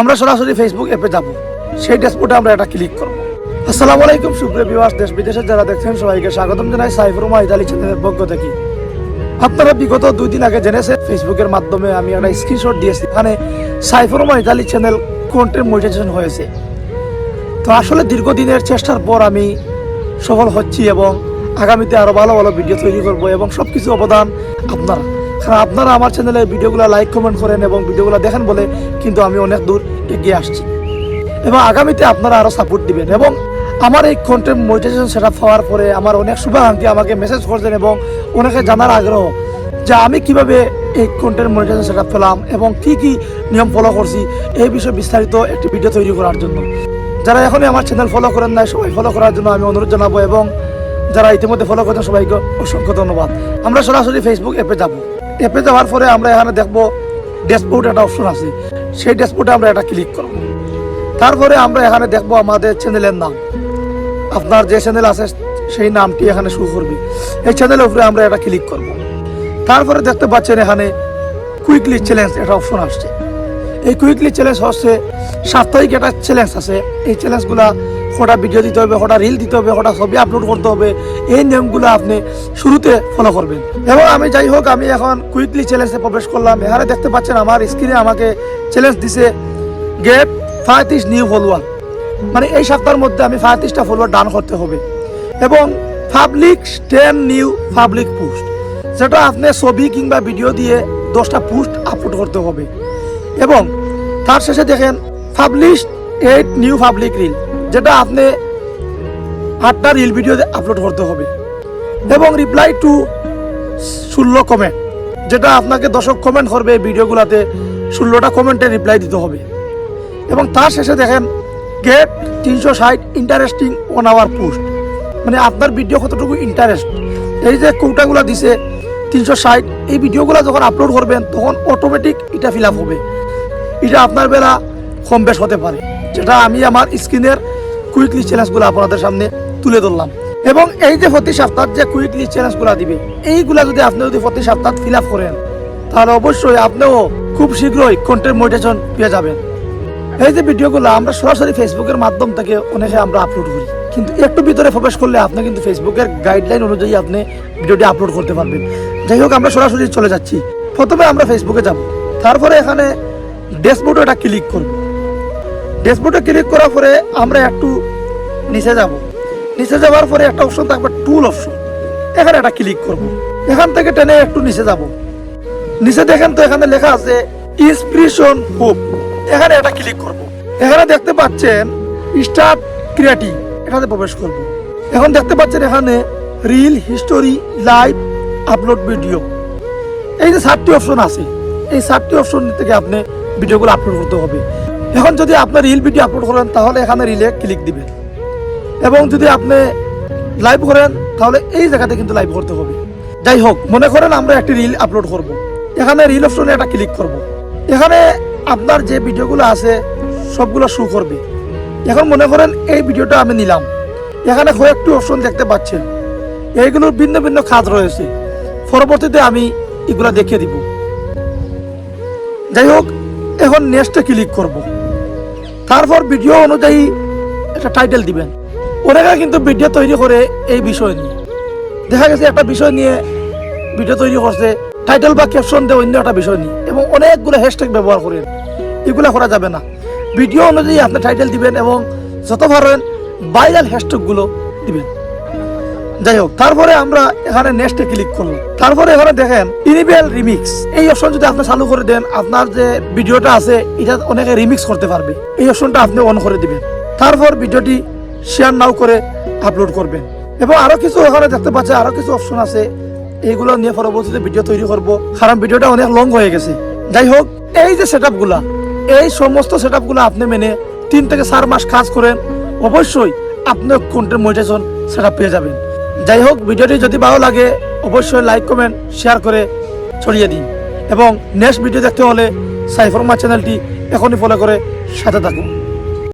আমরা সরাসরি ফেসবুক অ্যাপে যাব। সেই ড্যাশবোর্ডে আমরা এটা ক্লিক করব। আসসালামু আলাইকুম, সুপ্রিয় বিবাস দেশ বিদেশে যারা দেখছেন, সবাইকে স্বাগতম জানাই সাইফুর রহমান ইতালি চ্যানেলের পক্ষ থেকে। আপনারা বিগত দুই দিন আগে জেনেছেন ফেসবুকের মাধ্যমে আমি একটা স্ক্রিনশট দিয়েছি, এখানে Saifur Rahman Italy channel content monetisation হয়েছে। তো আসলে দীর্ঘদিনের চেষ্টার পর আমি সফল হচ্ছি এবং আগামীতে আরও ভালো ভালো ভিডিও তৈরি করব এবং সব কিছু অবদান আপনারা। আপনারা আমার চ্যানেলে ভিডিওগুলো লাইক কমেন্ট করেন এবং ভিডিওগুলো দেখেন বলে কিন্তু আমি অনেক দূর এগিয়ে আসছি। এবং আগামীতে আপনারা আরও সাপোর্ট দিবেন এবং আমার এই কন্টেন্ট মনিটাইজেশন সেট হওয়ার পরে আমার অনেক শুভাকাঙ্ক্ষী আমাকে মেসেজ করছেন এবং অনেকে জানার আগ্রহ যে আমি কীভাবে এই কন্টেন্ট মনিটাইজেশন সেট পেলাম এবং কি কি নিয়ম ফলো করছি, এই বিষয়ে বিস্তারিত একটি ভিডিও তৈরি করার জন্য। যারা এখনই আমার চ্যানেল ফলো করেন নাই, সবাই ফলো করার জন্য আমি অনুরোধ জানাব এবং যারা ইতিমধ্যে ফলো করেছেন সবাইকে অসংখ্য ধন্যবাদ। আমরা সরাসরি ফেসবুক অ্যাপে যাব। অ্যাপে যাওয়ার পরে আমরা এখানে দেখব ড্যাশবোর্ড একটা অপশন আছে। সেই ড্যাশবোর্ডে আমরা এটা ক্লিক করব। তারপরে আমরা এখানে দেখব আমাদের চ্যানেলের নাম। আপনার যে চ্যানেল আছে, সেই নামটি এখানে শুরু করবে। এই চ্যানেলের উপরে আমরা এটা ক্লিক করব। তারপরে দেখতে পাচ্ছেন এখানে কুইকলি চ্যালেঞ্জ একটা অপশন আসছে। এই কুইকলি চ্যালেঞ্জ হচ্ছে সাপ্তাহিক একটা চ্যালেঞ্জ আছে। এই চ্যালেঞ্জগুলা কটা ভিডিও দিতে হবে কটা রিল দিতে হবে কটা ছবি আপলোড করতে হবে, এই নিয়মগুলো আপনি শুরুতে ফলো করবেন। এবং আমি যাই হোক, আমি এখন কুইকলি চ্যালেঞ্জে প্রবেশ করলাম। এখানে দেখতে পাচ্ছেন আমার স্ক্রিনে আমাকে চ্যালেঞ্জ দিছে গেট পঁয়ত্রিশ নিউ ফলোয়ার মানে এই সপ্তাহের মধ্যে আমি পঁয়ত্রিশটা ফলোয়ার ডান করতে হবে। এবং public ten new public post যেটা আপনি ছবি কিংবা ভিডিও দিয়ে দশটা পোস্ট আপলোড করতে হবে। এবং তার শেষে দেখেন publish eight new public reel যেটা আপনি আটটা রিল ভিডিও আপলোড করতে হবে। এবং রিপ্লাই টু ষোলো কমেন্ট যেটা আপনাকে দশক কমেন্ট করবে এই ভিডিওগুলোতে ষোলোটা কমেন্টে রিপ্লাই দিতে হবে। এবং তার শেষে দেখেন গেট তিনশো ষাট ইন্টারেস্টিং ওয়ান আওয়ার পোস্ট মানে আপনার ভিডিও কতটুকু ইন্টারেস্ট এই যে কৌটাগুলো দিছে, তিনশো ষাট, এই ভিডিওগুলো যখন আপলোড করবেন, তখন অটোমেটিক এটা ফিল হবে। এটা আপনার বেলা কম বেশ হতে পারে। যেটা আমি আমার স্ক্রিনের কুইকলি চ্যালেঞ্জগুলো আপনাদের সামনে তুলে ধরলাম। এবং এই যে প্রতি সপ্তাহ যে কুইকলি চ্যালেঞ্জগুলো দিবে, এইগুলা যদি আপনি যদি প্রতি সপ্তাহ ফিল আপ করেন, তাহলে অবশ্যই আপনিও খুব শীঘ্রই কন্টেন্ট মোটিভেশন পেয়ে যাবেন। এই যে ভিডিওগুলো আমরা সরাসরি ফেসবুকের মাধ্যম থেকে অনেকে আমরা আপলোড করি। কিন্তু একটু ভিতরে প্রবেশ করলে আপনি কিন্তু ফেসবুকের গাইডলাইন অনুযায়ী আপনি ভিডিওটি আপলোড করতে পারবেন। যাই হোক, আমরা সরাসরি চলে যাচ্ছি। প্রথমে আমরা ফেসবুকে যাব। তারপরে এখানে ড্যাশবোর্ডে এটা ক্লিক করব। ড্যাশবোর্ডে ক্লিক করার পরে আমরা একটু নিচে যাব। নিচে যাওয়ার পরে একটা অপশন থাকবে, টুল অপশন। এখানে একটা ক্লিক করব। এখান থেকে টেনে একটু নিচে যাব। নিচে দেখেন তো এখানে লেখা আছে ইন্সপিরেশন হোপ এখানে একটা ক্লিক করব। এখানে দেখতে পাচ্ছেন স্টার্ট ক্রিয়েটিভ এখানে প্রবেশ করব। এখন দেখতে পাচ্ছেন এখানে reel history live upload video এই যে সাতটি অপশন আছে, এই সাতটি অপশন থেকে আপনি ভিডিওগুলো আপলোড করতে হবে। এখন যদি আপনি রিল ভিডিও আপলোড করেন, তাহলে এখানে রিলে ক্লিক দিবেন এবং যদি আপনি লাইভ করেন, তাহলে এই জায়গাতে কিন্তু লাইভ করতে হবে। যাই হোক, মনে করেন আমরা একটি রিল আপলোড করব। এখানে রিল অপশনে একটা ক্লিক করব। এখানে আপনার যে ভিডিওগুলো আছে, সবগুলো শো করবে। এখন মনে করেন এই ভিডিওটা আমি নিলাম। এখানে কয়েকটি অপশন দেখতে পাচ্ছেন। এইগুলোর ভিন্ন ভিন্ন খাত রয়েছে। পরবর্তীতে আমি এগুলো দেখিয়ে দিব। যাই হোক, এখন নেক্সটে ক্লিক করব। তারপর ভিডিও অনুযায়ী একটা টাইটেল দিবেন। অনেকে কিন্তু ভিডিও তৈরি করে এই বিষয় নিয়ে। দেখা গেছে একটা বিষয় নিয়ে ভিডিও তৈরি করছে টাইটেল বা ক্যাপশন দিয়ে অন্য একটা বিষয় নিয়ে। এবং অনেকগুলো হ্যাশট্যাগ ব্যবহার করেন। এগুলো করা যাবে না। ভিডিও অনুযায়ী আপনি টাইটেল দিবেন এবং যত পারেন ভাইরাল হ্যাশট্যাগুলো দিবেন। যাই হোক, তারপরে আমরা এখানে নেক্সটে ক্লিক করলাম তারপরে এখানে দেখেন ইনিবেল রিমিক্স এই অপশন যদি আপনি চালু করে দেন, আপনার যে ভিডিওটা আছে, এটা অনেকে রিমিক্স করতে পারবে। এই অপশনটা আপনি অন করে দিবেন। তারপর ভিডিওটি শেয়ার নাও করে আপলোড করবেন। এবং আরও কিছু এখানে দেখতে পাচ্ছে আরও কিছু অপশন আছে। এইগুলো নিয়ে পরবর্তীতে ভিডিও তৈরি করব। কারণ ভিডিওটা অনেক লং হয়ে গেছে। যাই হোক, এই যে সেট এই সমস্ত সেট আপনি মেনে তিন থেকে চার মাস কাজ করেন, অবশ্যই আপনি কন্টেন্ট মনিটাইজেশন সেট পেয়ে যাবেন। যাই হোক ভিডিওটি যদি ভালো লাগে, অবশ্যই লাইক কমেন্ট শেয়ার করে ছড়িয়ে দিন। এবং নেক্সট ভিডিও দেখতে হলে সাইফরমা চ্যানেলটি এখনই ফলো করে সাথে থাকুন।